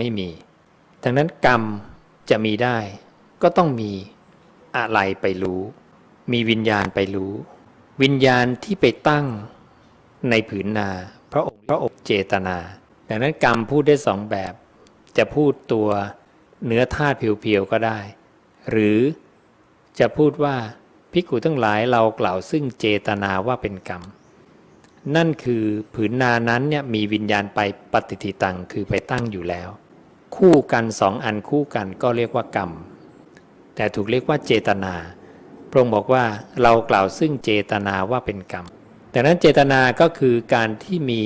ไม่มี ดังนั้นกรรมจะมีได้ ก็ต้องมีอะไรไปรู้ มีวิญญาณไปรู้ วิญญาณที่ไปตั้งในผืนนา พระองค์พระองค์เจตนา ดังนั้นกรรมพูดได้สองแบบ จะพูดตัวเนื้อธาตุเพียวๆก็ได้ หรือจะพูดว่าพิกุทั้งหลายเรากล่าวซึ่งเจตนาว่าเป็นกรรม นั่นคือผืนนานั้นเนี่ยมีวิญญาณไปปฏิทิตังคือไปตั้งอยู่แล้ว คู่กันสองอันคู่กันก็เรียกว่ากรรม แต่ถูกเรียกว่าเจตนาพระองค์บอกว่าเรากล่าวซึ่งเจตนาว่าเป็นกรรมดังนั้นเจตนาก็คือการที่มี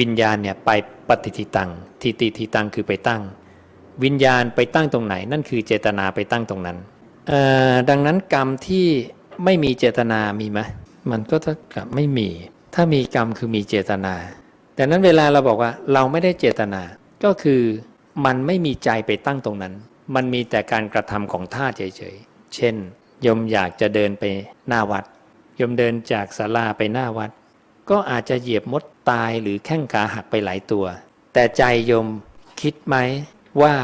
วิญญาณเนี่ยไปปฏิทิตังทิติทิตังคือไปตั้ง วิญญาณไปตั้งตรงไหน นั่นคือเจตนาไปตั้งตรงนั้นดังนั้นกรรมที่ไม่มีเจตนามีไหมมันก็เท่ากับไม่มี ถ้ามีกรรมคือมีเจตนาดังนั้นเวลาเราบอกว่าเราไม่ได้เจตนาก็คือ มันไม่มีใจไปตั้งตรงนั้น มันมีแต่การกระทำของท่าตุเฉยๆ เช่น ยมอยากจะเดินไปหน้าวัด ยมเดินจากศาลาไปหน้าวัด ก็อาจจะเหยียบมดตายหรือแข้งขาหักไปหลายตัว แต่ใจยมคิดไหมว่า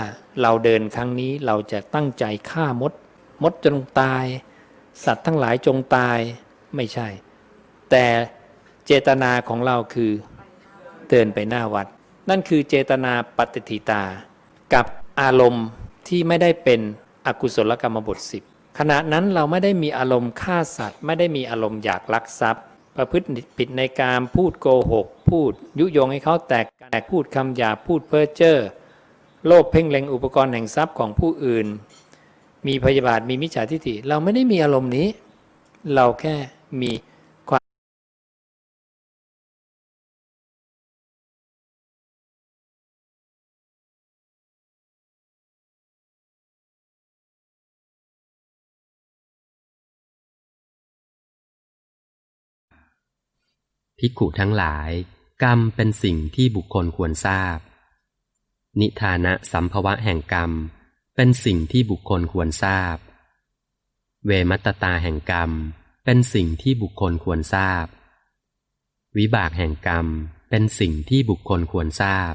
เราเดินครั้งนี้เราจะตั้งใจฆ่ามด มดจงตาย สัตว์ทั้งหลายจงตายไม่ใช่ แต่เจตนาของเราคือเดินไปหน้าวัด นั่นคือเจตนาปฏิทิตา กับอารมณ์ที่ไม่ได้เป็นอกุศลกรรมบทสิบขณะนั้นเราไม่ได้มีอารมณ์ฆ่าสัตว์ ไม่ได้มีอารมณ์อยากลักทรัพย์ ประพฤติผิดในการพูดโกหก พูด ยุยงให้เขาแตกแตกพูดคำหยาพูดเพ้อเจ้อโลภเพ่งเล็งอุปกรณ์แห่งทรัพย์ของผู้อื่น มีพยาบาทมีมิจฉาทิฏฐิเราไม่ได้มีอารมณ์นี้ เราแค่มี ภิกขุทั้งหลาย กรรมเป็นสิ่งที่บุคคลควรทราบ นิทานะสัมภวะแห่งกรรม เป็นสิ่งที่บุคคลควรทราบ เวมัตตตาแห่งกรรม เป็นสิ่งที่บุคคลควรทราบ วิบากแห่งกรรม เป็นสิ่งที่บุคคลควรทราบ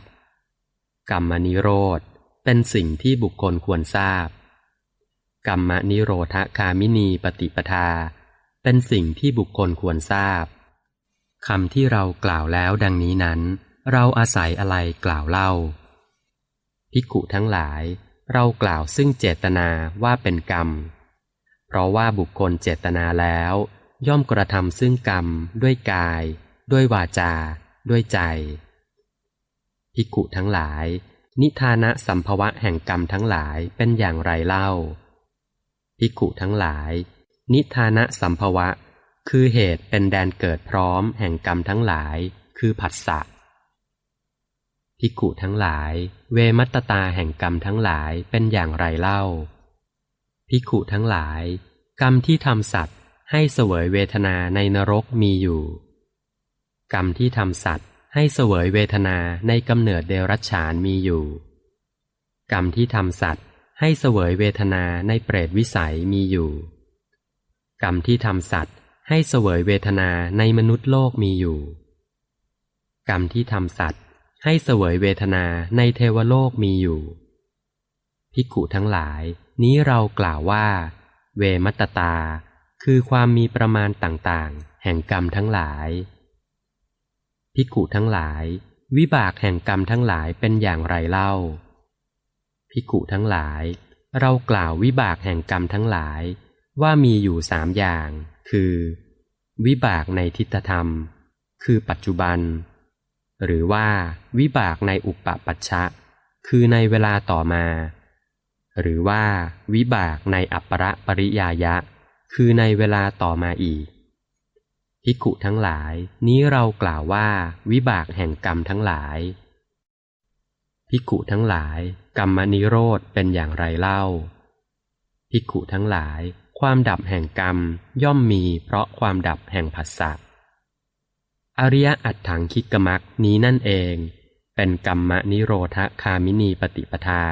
กรรมนิโรธ เป็นสิ่งที่บุคคลควรทราบ กรรมนิโรธคามินีปฏิปทา เป็นสิ่งที่บุคคลควรทราบ คำที่เรากล่าวแล้วดังนี้นั้น เราอาศัยอะไรกล่าวเล่าภิกุทั้งหลาย เรากล่าวซึ่งเจตนาว่าเป็นกรรม เพราะว่าบุคคลเจตนาแล้ว ย่อมกระทำซึ่งกรรม ด้วยกาย ด้วยวาจา ด้วยใจภิกุทั้งหลาย นิทานะสัมภวะแห่งกรรมทั้งหลายเป็นอย่างไรเล่าภิกุทั้งหลาย นิทานะสัมภวะ คือเหตุเป็นแดนเกิดพร้อมแห่งกรรมทั้งหลาย คือผัสสะภิกุทั้งหลาย เวมัตตาแห่งกรรมทั้งหลายเป็นอย่างไรเล่าภิกุทั้งหลาย กรรมที่ทำสัตว์ให้เสวยเวทนาในนรกมีอยู่ กรรมที่ทำสัตว์ให้เสวยเวทนาในกำเนิดเดรัจฉานมีอยู่ กรรมที่ทำสัตว์ให้เสวยเวทนาในเปรตวิสัยมีอยู่ กรรมที่ทำสัตว์ ให้เสวยเวทนาในมนุษย์โลกมีอยู่ กรรมที่ทำสัตว์ ให้เสวยเวทนาในเทวโลกมีอยู่ภิกุทั้งหลาย นี้เรากล่าวว่า เวมัตตตา คือความมีประมาณต่างๆ แห่งกรรมทั้งหลายภิกุทั้งหลาย วิบากแห่งกรรมทั้งหลายเป็นอย่างไรเล่าภิกุทั้งหลาย เรากล่าววิบากแห่งกรรมทั้งหลายว่ามีอยู่สามอย่าง คือ วิบากในทิฏฐธรรม คือปัจจุบัน หรือว่าวิบากในอุปปัชชะ คือในเวลาต่อมา หรือว่าวิบากในอัปปะปริยายะ คือในเวลาต่อมาอีกภิกขุทั้งหลาย นี้เรากล่าวว่า วิบากแห่งกรรมทั้งหลายภิกขุทั้งหลาย กรรมนิโรธเป็นอย่างไรเล่าภิกขุทั้งหลาย ความดับแห่งกรรมย่อมมีเพราะความดับแห่งผัสสะอริยอัตถังคิกมักนี้นั่นเอง เป็นกรรมนิโรธคามินีปฏิปทา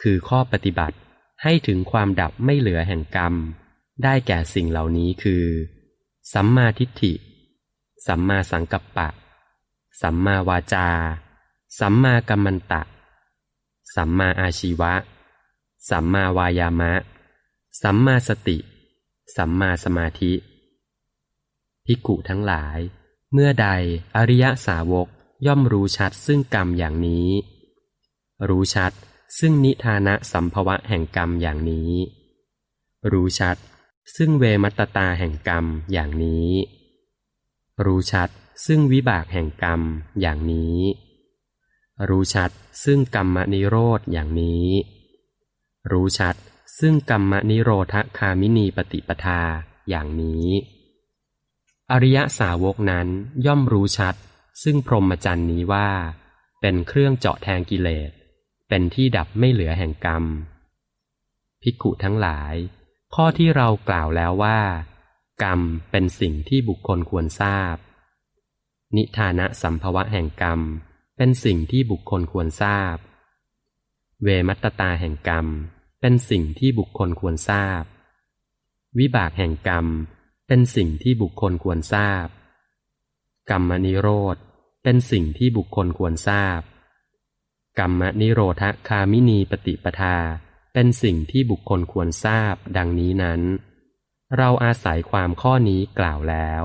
คือข้อปฏิบัติให้ถึงความดับไม่เหลือแห่งกรรม ได้แก่สิ่งเหล่านี้คือ สัมมาทิฏฐิ สัมมาสังกัปปะ สัมมาวาจา สัมมากัมมันตะ สัมมาอาชีวะ สัมมาวายามะ สัมมาสติ สัมมาสมาธิภิกุทั้งหลาย เมื่อใดอริยสาวกย่อมรู้ชัดซึ่งกรรมอย่างนี้ รู้ชัดซึ่งนิทานะสัมภวะแห่งกรรมอย่างนี้ รู้ชัด ซึ่งเวมัตตาแห่งกรรมอย่างนี้ รู้ชัด ซึ่งวิบากแห่งกรรมอย่างนี้ รู้ชัด ซึ่งกรรมนิโรธอย่างนี้ รู้ชัด ซึ่งกรรมนิโรธคามินีปฏิปทาอย่างนี้ อริยสาวกนั้นย่อมรู้ชัด ซึ่งพรหมจรรย์นี้ว่า เป็นเครื่องเจาะแทงกิเลส เป็นที่ดับไม่เหลือแห่งกรรม ภิกขุทั้งหลาย ข้อที่เรากล่าวแล้วว่า กรรมเป็นสิ่งที่บุคคลควรทราบ นิทานะสัมภวะแห่งกรรม เป็นสิ่งที่บุคคลควรทราบ เวมัตตตาแห่งกรรม เป็นสิ่งที่บุคคลควรทราบ วิบากแห่งกรรม เป็นสิ่งที่บุคคลควรทราบ กรรมนิโรธ เป็นสิ่งที่บุคคลควรทราบ กรรมนิโรธคามินีปฏิปทา เป็นสิ่งที่บุคคลควรทราบดังนี้นั้น เราอาศัยความข้อนี้กล่าวแล้ว